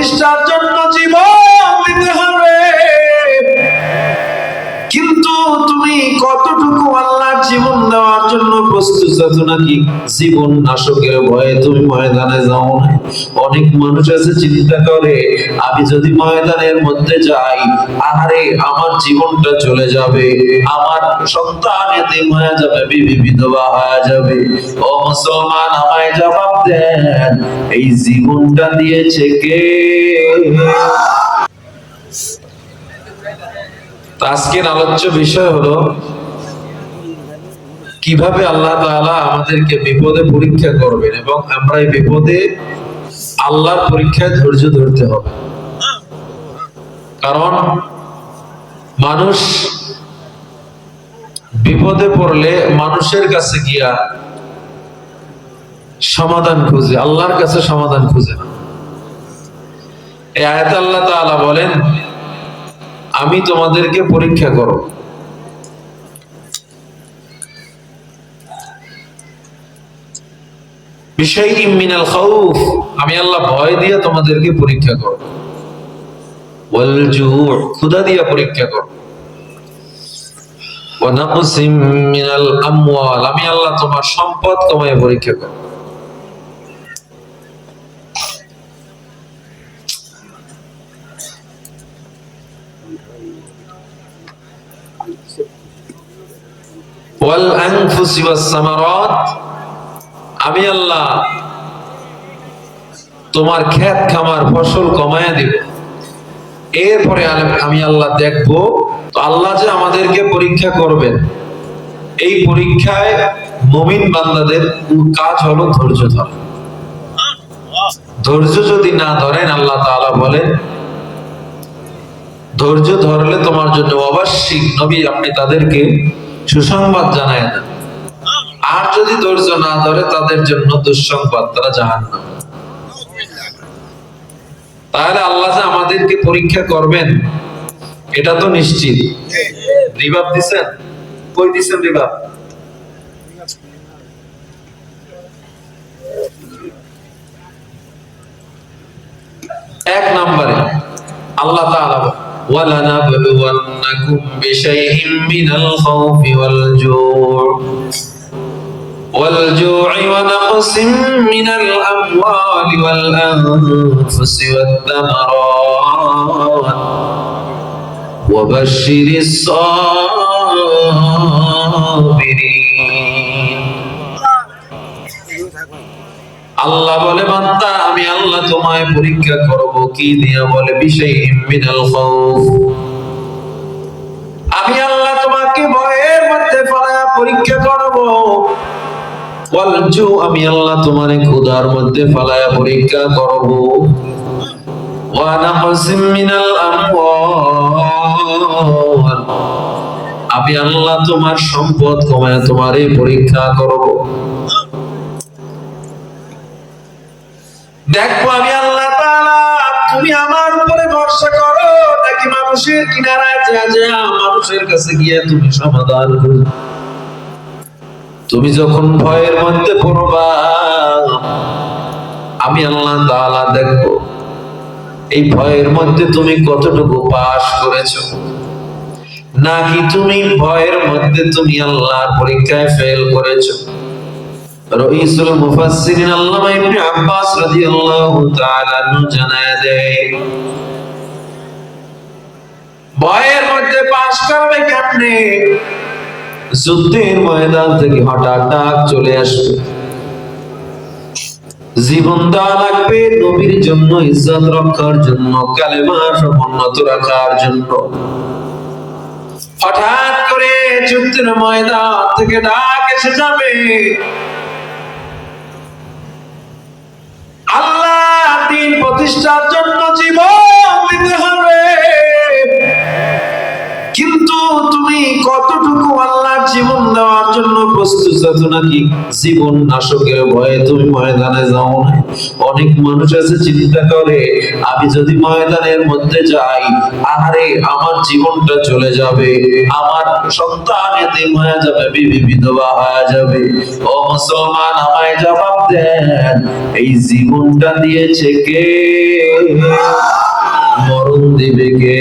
প্রতিষ্ঠার জন্য জন্য প্রস্তুত আছো নাকি? জীবন নাশকের ভয়ে তুমি ময়দানে যাও না অনেক মানুষ আছে চিন্তা করে, আমি যদি ময়দানের মধ্যে যাই আরে আমার জীবনটা চলে যাবে। আমার সন্তান এতে হয়ে যাবে, বিবি বিধবা হয়ে যাবে। ও মুসলমান, আমায় জবাব দেন, এই জীবনটা দিয়েছে কে? আজকের আলোচ্য বিষয় হলো কীভাবে আল্লাহ তাআলা আমাদেরকে বিপদে পরীক্ষা করবেন এবং আমরা এই বিপদে আল্লাহর পরীক্ষায় ধৈর্য ধরতে হবে। কারণ মানুষ বিপদে পড়লে মানুষের কাছে গিয়া সমাধান খুঁজে, আল্লাহর কাছে সমাধান খুঁজে না। এই আয়াত আল্লাহ তাআলা বলেন, আমি তোমাদেরকে পরীক্ষা করো বিষয় মিনাল খাউফ আমি আল্লাহ ভয় দিয়ে তোমাদেরকে পরীক্ষা করো ওয়াল জু' ক্ষুধা দিয়ে পরীক্ষা করো ওয়া নাকসিম মিনাল আমওয়াল আমি আল্লাহ তোমার সম্পদ কমায় পরীক্ষা করো ওয়াল আনফুসি ওয়াস সামারাত আমি আল্লাহ তোমার ক্ষেত খামার ফসল কমায়া দিব। এরপরে আমি আল্লাহ দেখব আল্লাহ যে আমাদেরকে পরীক্ষা করবেন। এই পরীক্ষায় মুমিন বান্দাদের কাজ হলো ধৈর্য ধরা। ধৈর্য যদি না ধরেন, আল্লাহ তাআলা বলেন, ধৈর্য ধরলে তোমার জন্য অবশ্যই নবী আপনি তাদেরকে সুসংবাদ জানায় দেন। আর যদি ধৈর্য না ধরে তাদের জন্য দুঃসংবাদ তারা জাহান তাহলে আল্লাহ যে আমাদেরকে পরীক্ষা করবেন এটা তো নিশ্চিত রিবাব দিছেন কই দিছেন রিবাব এক নম্বরে আল্লাহ তাআলা বলেন, وَلَنَبْلُوَنَّكُمْ بِشَيْءٍ مِّنَ الْخَوْفِ وَالْجُوعِ والجوع ونقص من الأموال والأنفس والثمرات وبشر الصابرين আল্লাহ বলে বান্দা আমি আল্লাহ তোমায় পরীক্ষা করব কি দিয়া বলে বিষয় মিনাল খাউফ ওয়ালজু, আমি আল্লাহ তোমারে ক্ষুধার মধ্যে ফেলায়া পরীক্ষা করব। আমি আল্লাহ তোমার সম্পদ কমায় তোমারে পরীক্ষা করব। দেখব আমি আল্লাহ তুমি আমার উপরে ভরসা করো, নাকি মানুষের কিনারায় যা যা মানুষের কাছে গিয়ে তুমি সমাধান করো তুমি যখন ভয়ের মধ্যে পড়বা, আমি আল্লাহ তাআলা দেখব। এই ভয়ের মধ্যে তুমি কতটুকু পাস করেছ? নাকি তুমি ভয়ের মধ্যে তুমি আল্লাহর পরীক্ষায় ফেল করেছ? রইসুল মুফাসসিরিন আল্লামা ইবনে আব্বাস রাদিয়াল্লাহু তাআলা আনহু জানায় দেয়, ভয়ের মধ্যে পাস করবে কেমনে? যুদ্ধের ময়দান থেকে হঠাৎ ডাক চলে আসবে। জীবন দেওয়া লাগবে নবীর জন্য, ইজ্জত রক্ষার জন্য, কালেমা সমুন্নত রাখার জন্য। হঠাৎ করে যুদ্ধের ময়দান থেকে ডাক এসে যাবে। আল্লাহ দিন প্রতিষ্ঠার জন্য জন্য প্রস্তুত আছো নাকি জীবন নাশকের ভয়ে তুমি ময়দানে যাও না। অনেক মানুষ আছে চিন্তা করে, আমি যদি ময়দানের মধ্যে যাই আমার জীবনটা চলে যাবে। আমার সন্তান হয়ে যাবে, বিবি বিধবা হয়ে যাবে। ও মুসলমান, আমায় জবাব দেন, এই জীবনটা দিয়েছে কে? মরণ দিবে কে?